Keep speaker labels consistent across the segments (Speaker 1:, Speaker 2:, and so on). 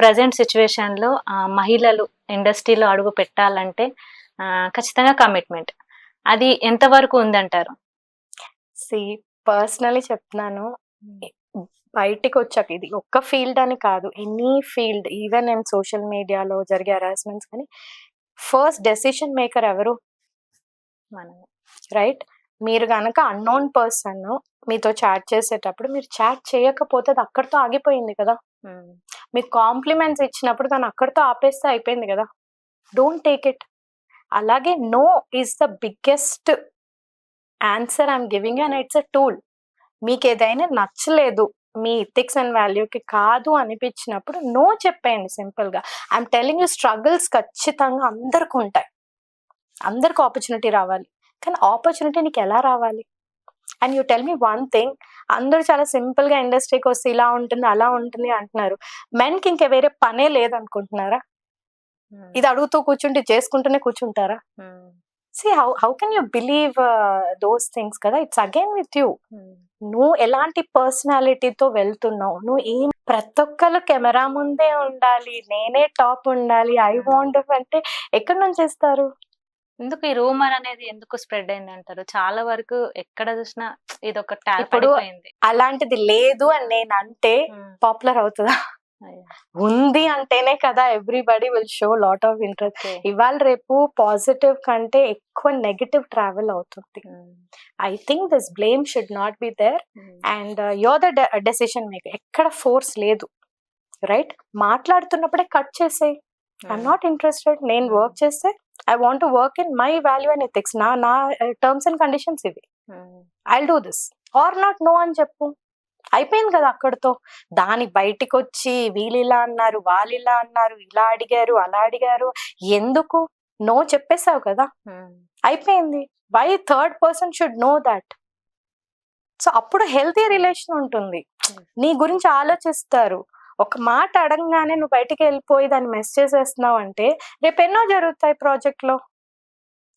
Speaker 1: Present సిచ్యువేషన్లో ఆ, మహిళలు ఇండస్ట్రీలో అడుగు పెట్టాలంటే ఖచ్చితంగా కమిట్మెంట్ అది ఎంతవరకు ఉందంటారు?
Speaker 2: సి పర్సనలీ చెప్తున్నాను. బయటికి వచ్చాక ఇది ఒక్క ఫీల్డ్ అని కాదు ఎనీ ఫీల్డ్ ఈవెన్ నేను సోషల్ మీడియాలో జరిగే హరాస్మెంట్స్ కానీ ఫస్ట్ డెసిషన్ మేకర్ ఎవరు?
Speaker 1: మనం
Speaker 2: రైట్ మీరు కనుక అన్నోన్ పర్సన్ మీతో చాట్ చేసేటప్పుడు మీరు చాట్ చేయకపోతే అది అక్కడితో ఆగిపోయింది కదా? మీకు కాంప్లిమెంట్స్ ఇచ్చినప్పుడు తను అక్కడితో ఆపేస్తే అయిపోయింది కదా. Don't take it. అలాగే no is the biggest answer I'm giving and it's a tool. మీకు ఏదైనా నచ్చలేదు మీ ఇథిక్స్ అండ్ వాల్యూకి కాదు అనిపించినప్పుడు నో చెప్పేయండి సింపుల్గా. ఐఎమ్ టెలింగ్ యూ స్ట్రగుల్స్ ఖచ్చితంగా అందరికి ఉంటాయి అందరికి ఆపర్చునిటీ రావాలి. కానీ ఆపర్చునిటీ నీకు ఎలా రావాలి? And you tell me one thing అందరూ చాలా సింపుల్గా ఇండస్ట్రీకి వస్తే ఇలా ఉంటుంది అలా ఉంటుంది అంటున్నారు. మెన్కి ఇంకా వేరే పనే లేదనుకుంటున్నారా? ఇది అడుగుతూ కూర్చుంటే చేసుకుంటూనే కూర్చుంటారా? See how how can you believe those things కదా? ఇట్స్ అగైన్ విత్ యూ నువ్వు ఎలాంటి పర్సనాలిటీతో వెళ్తున్నావు? నువ్వు ఏం ప్రతి ఒక్కరు కెమెరా ముందే ఉండాలి నేనే టాప్ ఉండాలి ఐ వాంట్ అంటే ఎక్కడి నుంచి ఇస్తారు
Speaker 1: ఎందుకు ఈ రూమర్ అనేది ఎందుకు స్ప్రెడ్ అయింది అంటారు? చాలా వరకు ఎక్కడ చూసినా ఇది ఒక ట్యాప్
Speaker 2: ఇప్పుడు- అలాంటిది లేదు అని నేను అంటే పాపులర్ అవుతుందా? ఉంది అంటేనే కదా everybody will show lot of interest. ఇవాళ రేపు పాజిటివ్ కంటే ఎక్కువ నెగటివ్ ట్రావెల్ అవుతుంది. I think this blame should not be there. And your the decision maker. ఎక్కడ ఫోర్స్ లేదు. రైట్? మాట్లాడుతున్నప్పుడే కట్ చేసేయి. I'm not interested. నేను. వర్క్ చేస్తే I want work in my value and ethics నా నా టర్మ్స్ అండ్ కండిషన్స్ ఇవి. I do this or not no అని చెప్పు. అయిపోయింది కదా అక్కడితో. దాని బయటికి వచ్చి వీళ్ళు ఇలా అన్నారు వాళ్ళు ఇలా అన్నారు ఇలా అడిగారు అలా అడిగారు. ఎందుకు? నో చెప్పేశావు కదా.
Speaker 1: ఉమ్,
Speaker 2: అయిపోయింది. Why third person should know that so అప్పుడు హెల్తీ రిలేషన్ ఉంటుంది.
Speaker 1: Hmm.
Speaker 2: నీ గురించి ఆలోచిస్తారు. ఒక మాట అడగగానే నువ్వు బయటికి వెళ్ళిపోయి దాన్ని మెస్ చేసేస్తున్నావు అంటే రేపు ఎన్నో జరుగుతాయి ప్రాజెక్ట్లో?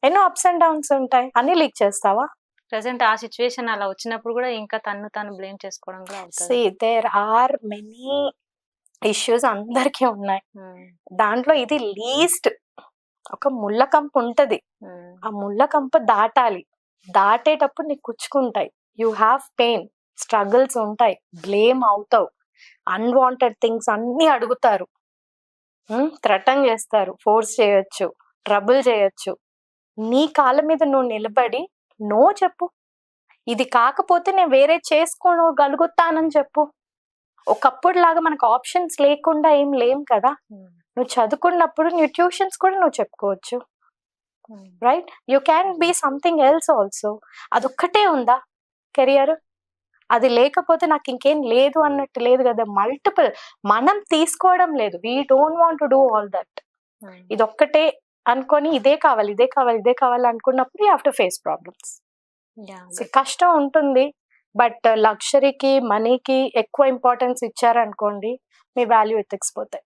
Speaker 2: ఎన్నో అప్స్ అండ్ డౌన్స్ ఉంటాయి. అన్ని లీక్ చేస్తావా?
Speaker 1: ప్రజెంట్ ఆ సిచ్యువేషన్ అలా వచ్చినప్పుడు కూడా ఇంకా తను తను బ్లేమ్ చేసుకోవడం కూడా
Speaker 2: see there are many issues అందరికీ ఉన్నాయి.
Speaker 1: ఉమ్,
Speaker 2: దాంట్లో ఇది లీస్ట్ ఒక ముళ్ళ కంప ఉంటది.
Speaker 1: ఉమ్,
Speaker 2: ఆ ముళ్ళ కంప దాటాలి. దాటేటప్పుడు నీకు కుచ్చుకుంటాయి. యూ హ్యావ్ పెయిన్ స్ట్రగుల్స్ ఉంటాయి. బ్లేమ్ అవుతావు. అన్వాంటెడ్ థింగ్స్ అన్ని అడుగుతారు. థ్రటన్ చేస్తారు ఫోర్స్ చేయొచ్చు ట్రబుల్ చేయొచ్చు. నీ కాళ్ళ మీద నువ్వు నిలబడి నో చెప్పు. ఇది కాకపోతే నేను వేరే చేసుకోగలుగుతానని చెప్పు. ఒకప్పుడు లాగా మనకు ఆప్షన్స్ లేకుండా ఏం లేం కదా. నువ్వు చదువుకున్నప్పుడు నీ ట్యూషన్స్ కూడా నువ్వు చెప్పుకోవచ్చు. Right you can be something else also అదొక్కటే ఉందా కెరియర్? అది లేకపోతే నాకు ఇంకేం లేదు అన్నట్టు లేదు కదా. మల్టిపుల్ మనం తీసుకోవడం లేదు. We don't want to do all that
Speaker 1: um.
Speaker 2: ఇది ఒక్కటే అనుకొని ఇదే కావాలి ఇదే కావాలి ఇదే కావాలి అనుకున్నప్పుడు you have to face problems కష్టం ఉంటుంది. బట్ లగ్జరీకి మనీకి ఎక్కువ ఇంపార్టెన్స్ ఇచ్చారనుకోండి మీ వాల్యూ ఎత్తికిపోతాయి